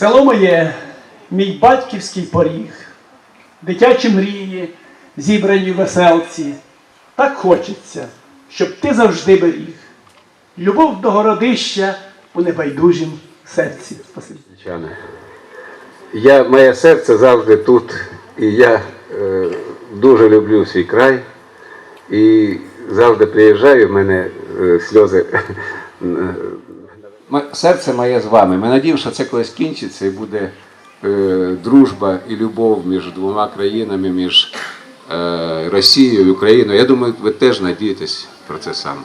Село моє, мій батьківський поріг, дитячі мрії, зібрані веселці. Так хочеться, щоб ти завжди беріг. Любов до городища у небайдужім серці. Спасибі. Я, моє серце завжди тут, і я е, дуже люблю свій край. І завжди приїжджаю, в мене е, сльози. Серце моє з вами. Ми надіємося, що це колись кінчиться і буде е, дружба і любов між двома країнами, між е, Росією і Україною. Я думаю, ви теж надієтесь про це саме.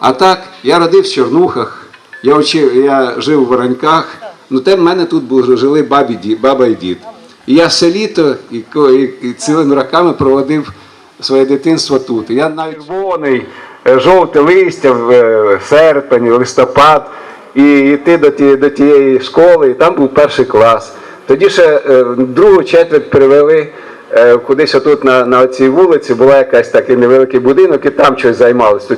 А так, я родився в Чернухах, я, учив, я жив у Вороньках, ну те в мене тут були, жили бабі, ді- баба і дід. І я все літо і, і, і цілими роками проводив своє дитинство тут. Я навіть червоний, е, жовте листя в е, серпень, листопад, і йти до тієї, до тієї школи, і там був перший клас. Тоді ще е, другу четверть перевели е, кудись отут на, на цій вулиці, була якась такий невеликий будинок, і там щось займалися.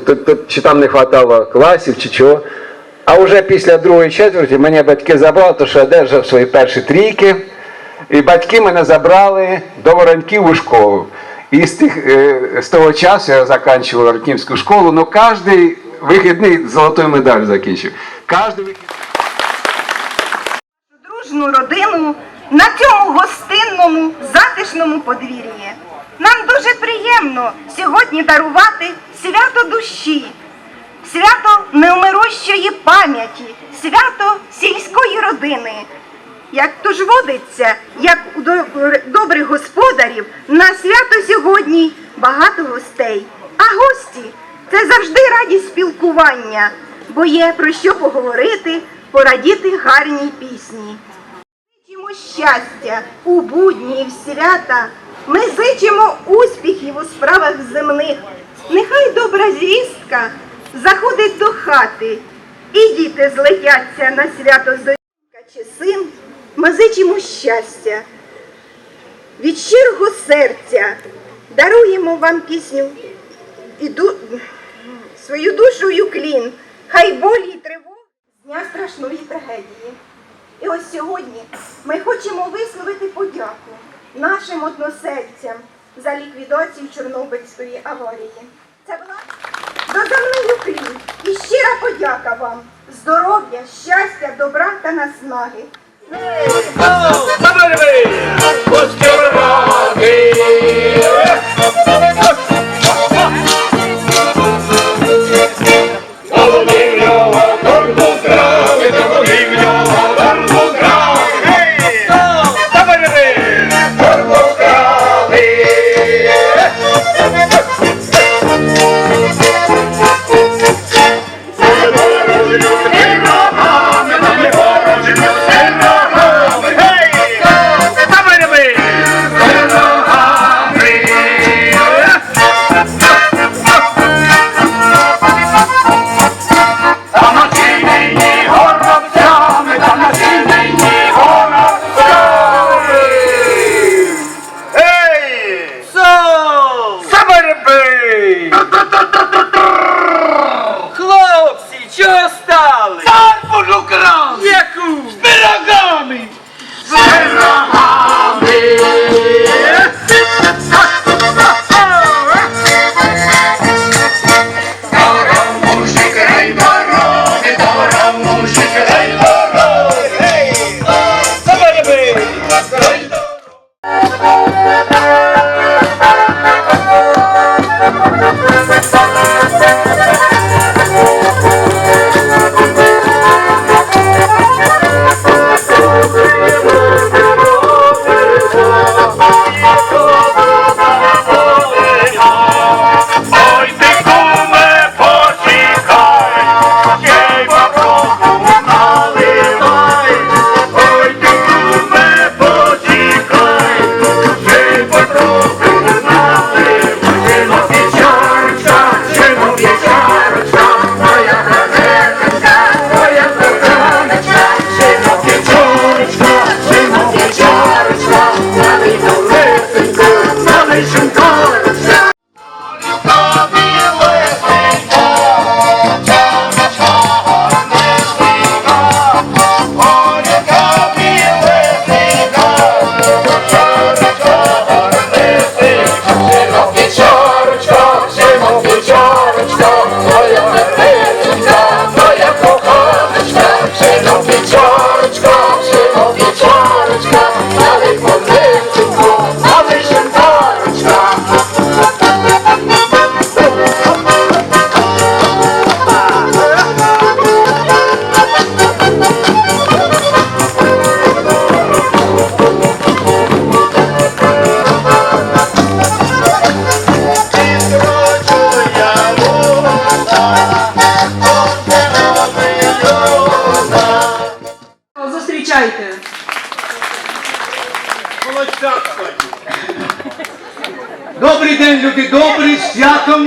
Чи там не вистачало класів, чи чого. А вже після другої четверті мене батьки забрали, тому що я держав свої перші трійки. І батьки мене забрали до Вороньків у школу. І з, тих, е, з того часу я закінчував Воронківську школу, ну кожен вихідний золотою медаллю закінчив. Кожний вихідний. дружну родину на цьому гостинному, затишному подвір'ї. Нам дуже приємно сьогодні дарувати свято душі, свято неумирущої пам'яті, свято сільської родини. Як то ж водиться, як у доб- добрих господарів, на свято сьогодні багато гостей. А гості це завжди радість спілкування, бо є про що поговорити, порадіти гарній пісні. Зичимо щастя у будні і в свята. Ми зичимо успіхів у справах земних. Нехай добра звістка заходить до хати, і діти злетяться на свято здорівка чи син. Ми зичимо щастя. Від щирого серця даруємо вам пісню і ду... свою душу і уклін. Хай болі й тривоги з дня страшної трагедії. І ось сьогодні ми хочемо висловити подяку нашим односельцям за ліквідацію Чорнобильської аварії. Це була доземний уклін і щира подяка вам. Здоров'я, щастя, добра та наснаги. Хлопці, Ой,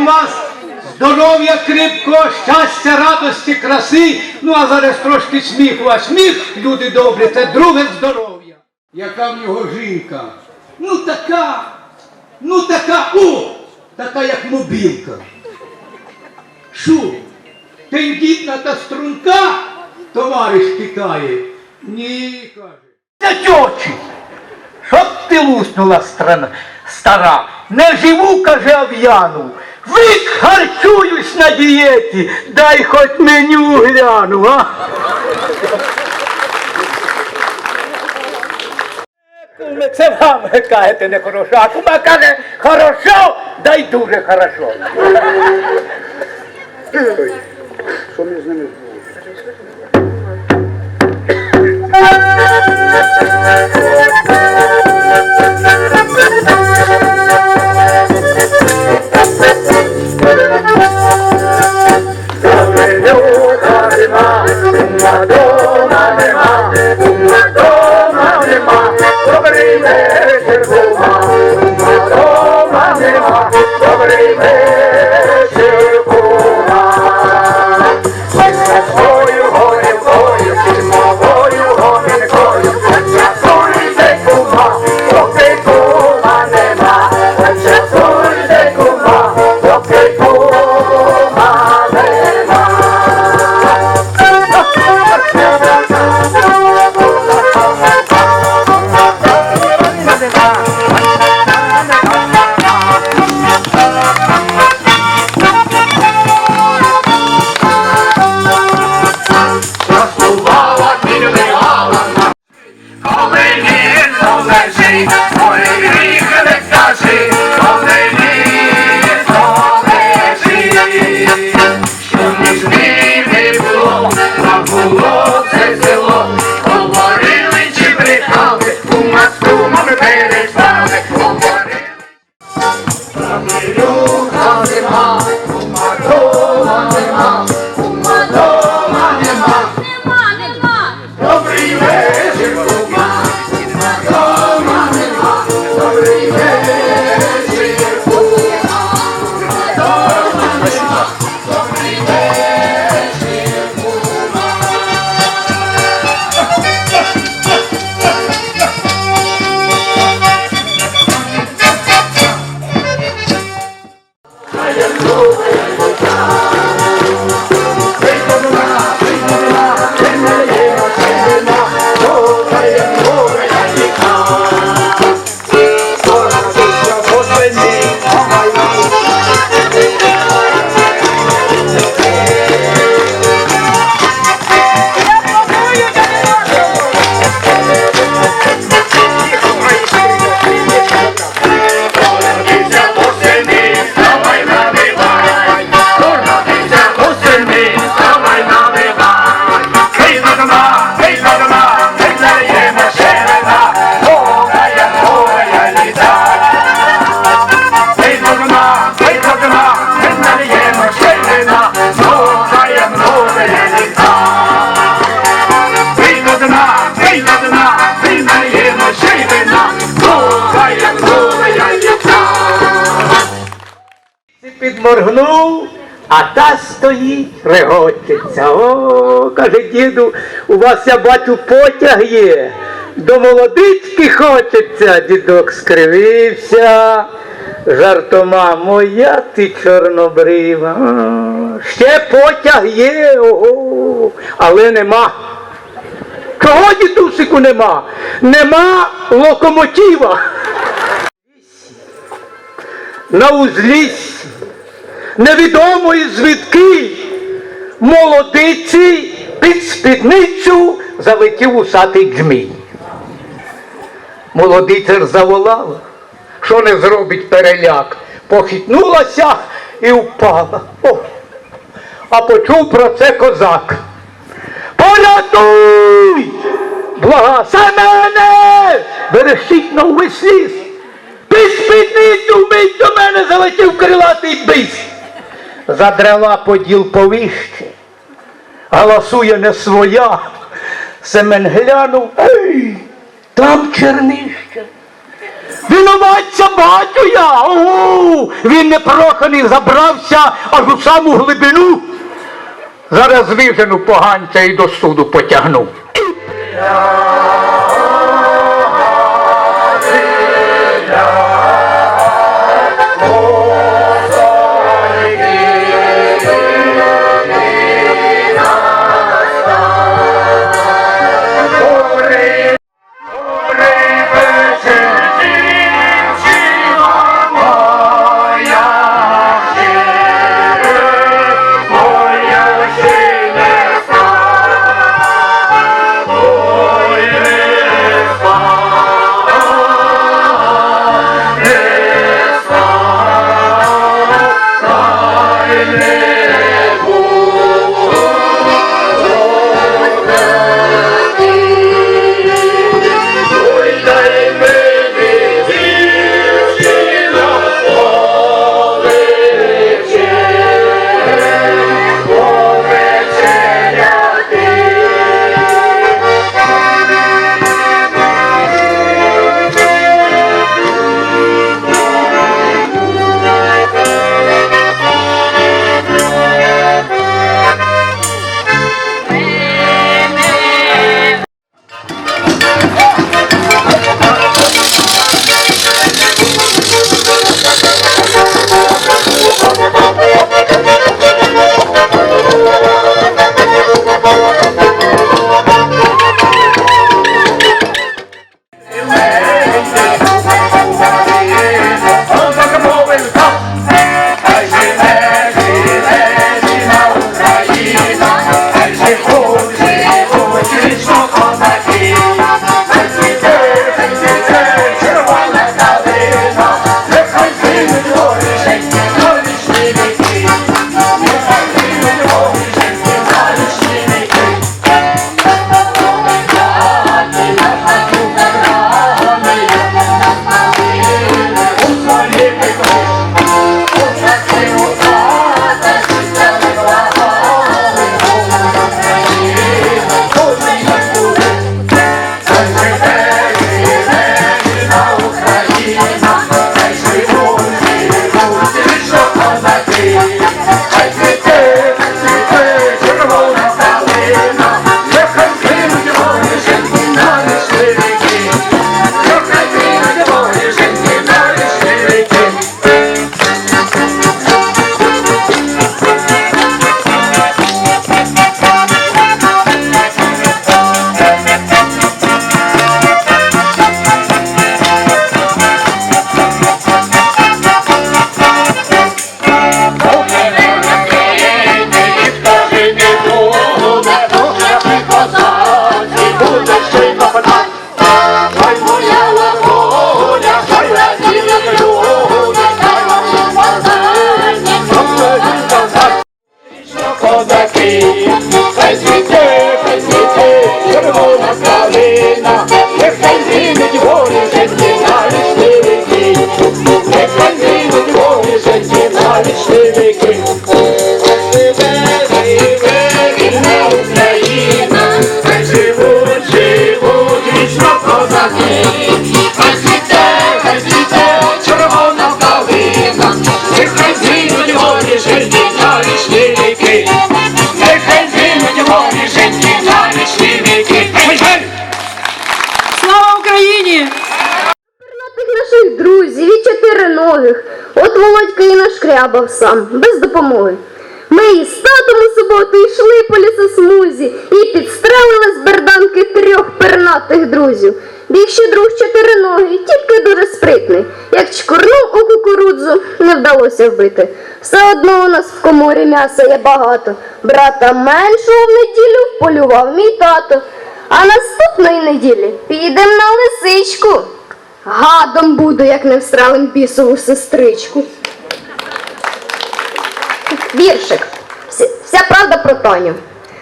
вас! Здоров'я кріпкого, щастя, радості, краси. Ну а зараз трошки сміху. А сміх, люди добрі, це друге здоров'я. Яка в нього жінка? Ну така, ну така, о! Така як мобілка. Шу? Тендітна та струнка, товариш питає. Ні, каже. Та тьочі, щоб ти луснула страна, стара, не живу, каже, а в'яну. Вік харчуюсь на дієті, дай хоч меню гляну, а? Куме, це вам ви кажете не хорошо, а кума каже, хорошо, дай дуже хорошо. Shalom стоїть, регочеться. О, каже діду, у вас я бачу потяг є. До молодички хочеться, дідок скривився. Жартома моя ти чорнобрива. Ще потяг є, ого, але нема. Чого дідусику нема? Нема локомотива. На узліссі невідомої звідки молодиці під спідницю залетів усатий джмінь. Молодиця заволала, що не зробить переляк, похитнулася і впала. О, а почув про це козак. Порятуй! Блага Семене! Бережіть на увесь! Під спідницю вмить до мене залетів крилатий біс. Задрала поділ повище, голосує не своя. Семен глянув, ей, там чернище. Винуватця бачу я. Ого! Він непроханий забрався аж у саму глибину. Зараз вижену поганця і до суду потягну. Володька і нашкрябав сам, без допомоги. Ми із татом у суботу йшли по лісосмузі і підстрелили з берданки трьох пернатих друзів. Біг ще друг чотириногий, тільки дуже спритний. Як чкурнув у кукурудзу, не вдалося вбити. Все одно у нас в коморі м'яса є багато. Брата меншого в неділю полював мій тато. А наступної неділі підемо на лисичку. Гадом буду, як не встралим бісову сестричку. Віршик. Вся, правда про Таню.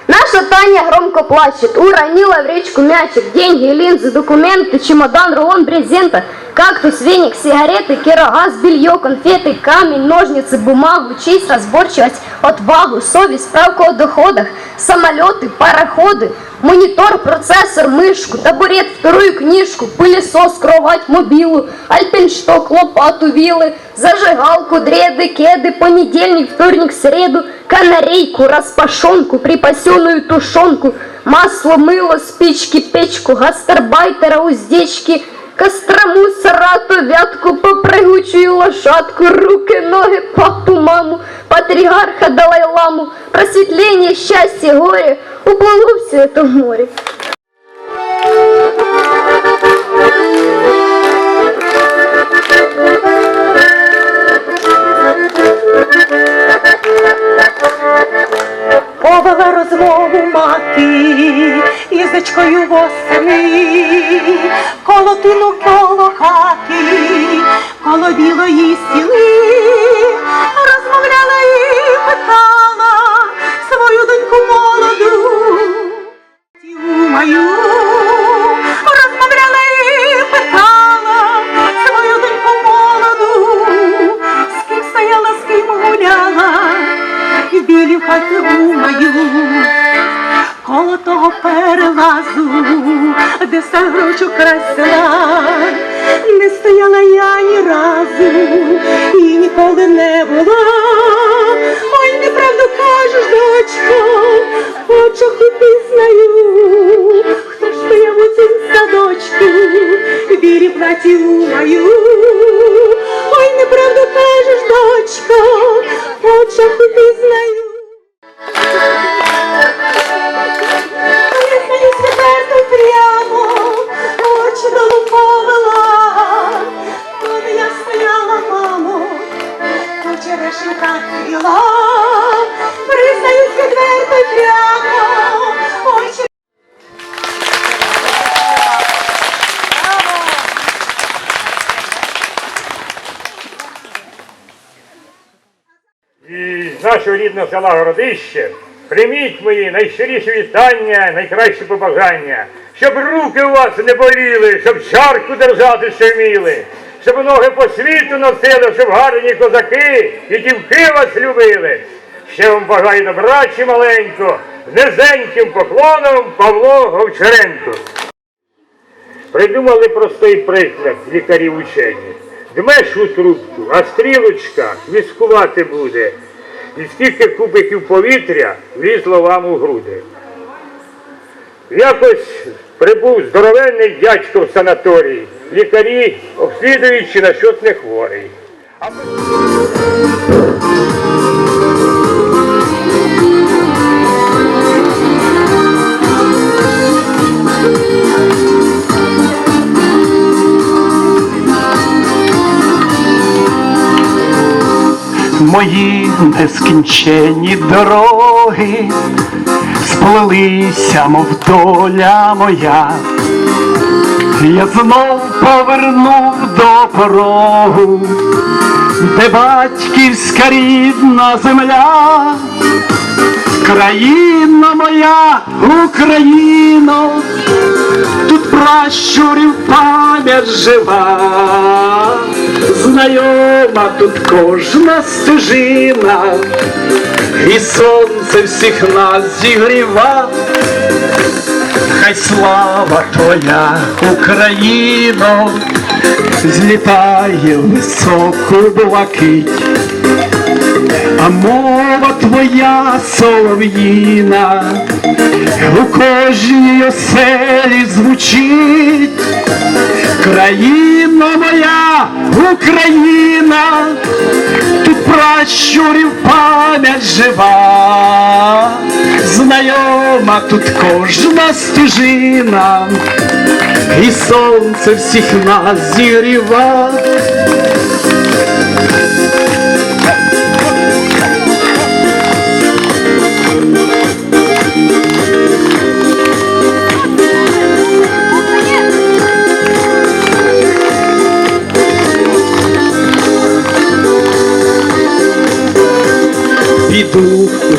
Наша Таня громко плачет, уронила в речку мячик, деньги, линзы, документы, чемодан, рулон брезента Кактус, веник, сигареты, керогаз, белье, конфеты, камень, ножницы, бумагу, честь, разборчивость, отвагу, совесть, справку о доходах, самолеты, пароходы, монитор, процессор, мышку, табурет, вторую книжку, пылесос, кровать, мобилу, альпеншток, лопату, вилы, зажигалку, дреды, кеды, понедельник, вторник, среду, канарейку, распашонку, припасенную тушенку, масло, мыло, спички, печку, гастарбайтера, уздечки, Кострому, сарату, вятку, попрыгучую лошадку, руки, ноги, папу, маму, патриарха, Далай-ламу, просветление, счастье, горе, уплыло все это в море. Повела розмову мати язичкою восени, коло тину коло хати, коло білої стіни, розмовляла і питала свою доньку молоду. Тю коло того перелазу, де сагрочу красила, не стояла я ні разу і ніколи не була. Ой, неправду кажеш, дочко, в очах і пізнаю, хто ж стояв у цім садочку, білі платі мою. Ой, неправду кажеш, дочко, в очах і пізнаю. З рідного села Городище прийміть мої найщиріші вітання, найкращі побажання, щоб руки у вас не боліли, щоб чарку держати ще вміли, щоб ноги по світу носили, щоб гарні козаки і дівки вас любили. Ще вам бажаю добра маленько, з низеньким поклоном Павло Говчаренко. Придумали простий приклад лікарів учені. Дмеш у трубку, а стрілочка віскувати буде. І скільки кубиків повітря влізло вам у груди. Якось прибув здоровенний дядько в санаторії, Лікарі, обслідуючи на щось не хворий. Мої нескінченні дороги сплелися, мов доля моя. Я знов повернув до порогу, де батьківська рідна земля, країна моя, Україно, тут пращурів пам'ять жива, знайома тут кожна стежина, і сонце всіх нас зігріва. Хай слава твоя, Україно, злітає високу блакить, а мова твоя солов'їна у кожній оселі звучить. Країна моя, Україна, тут пращурів пам'ять жива, знайома тут кожна стежина, і сонце всіх нас зігріва.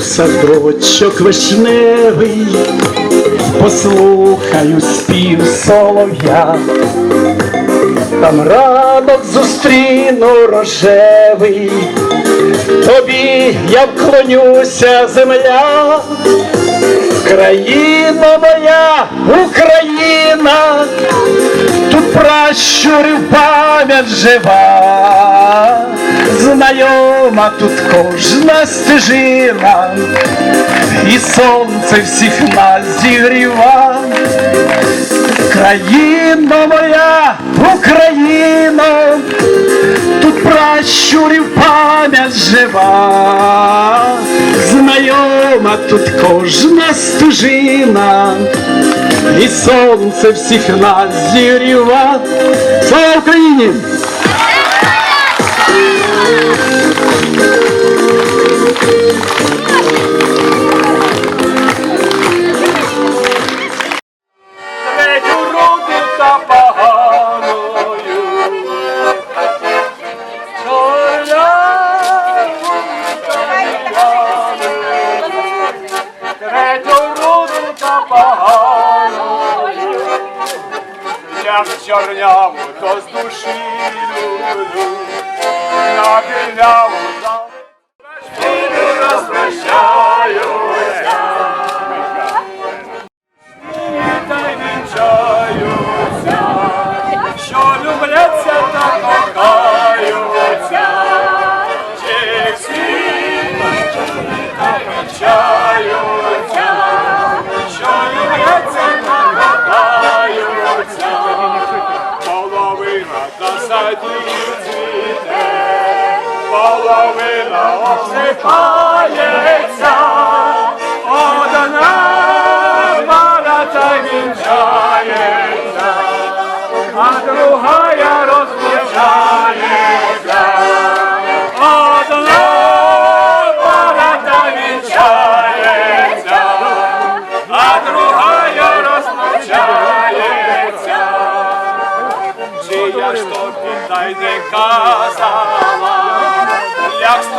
Садочок вишневий, послухаю спів солов'я, там ранок зустріну рожевий, тобі я вклонюся, земля, країна моя, Україна, тут пращурів пам'ять жива, знайома тут кожна стежина, і сонце всіх нас зігріва. Країна моя, Україна, тут пращурів пам'ять жива, знайома тут кожна стежина, і сонце всіх нас зігріва. Слава Україні! Música половина обсипається, одна пара та вінчається, а другая розлучається. Одна пара та вінчається, а. Чи я ж тобі та не казала, як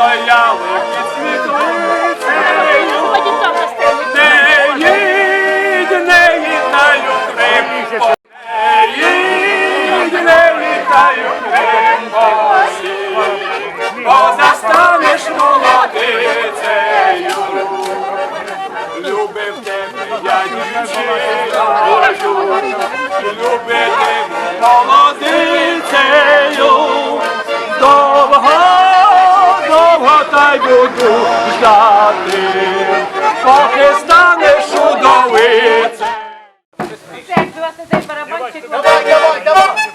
стояли під світлицею, не їдь, не вітаю кримко, не їдь, не літаю буду ждати, поки станеш удовицею. Давай, давай, давай.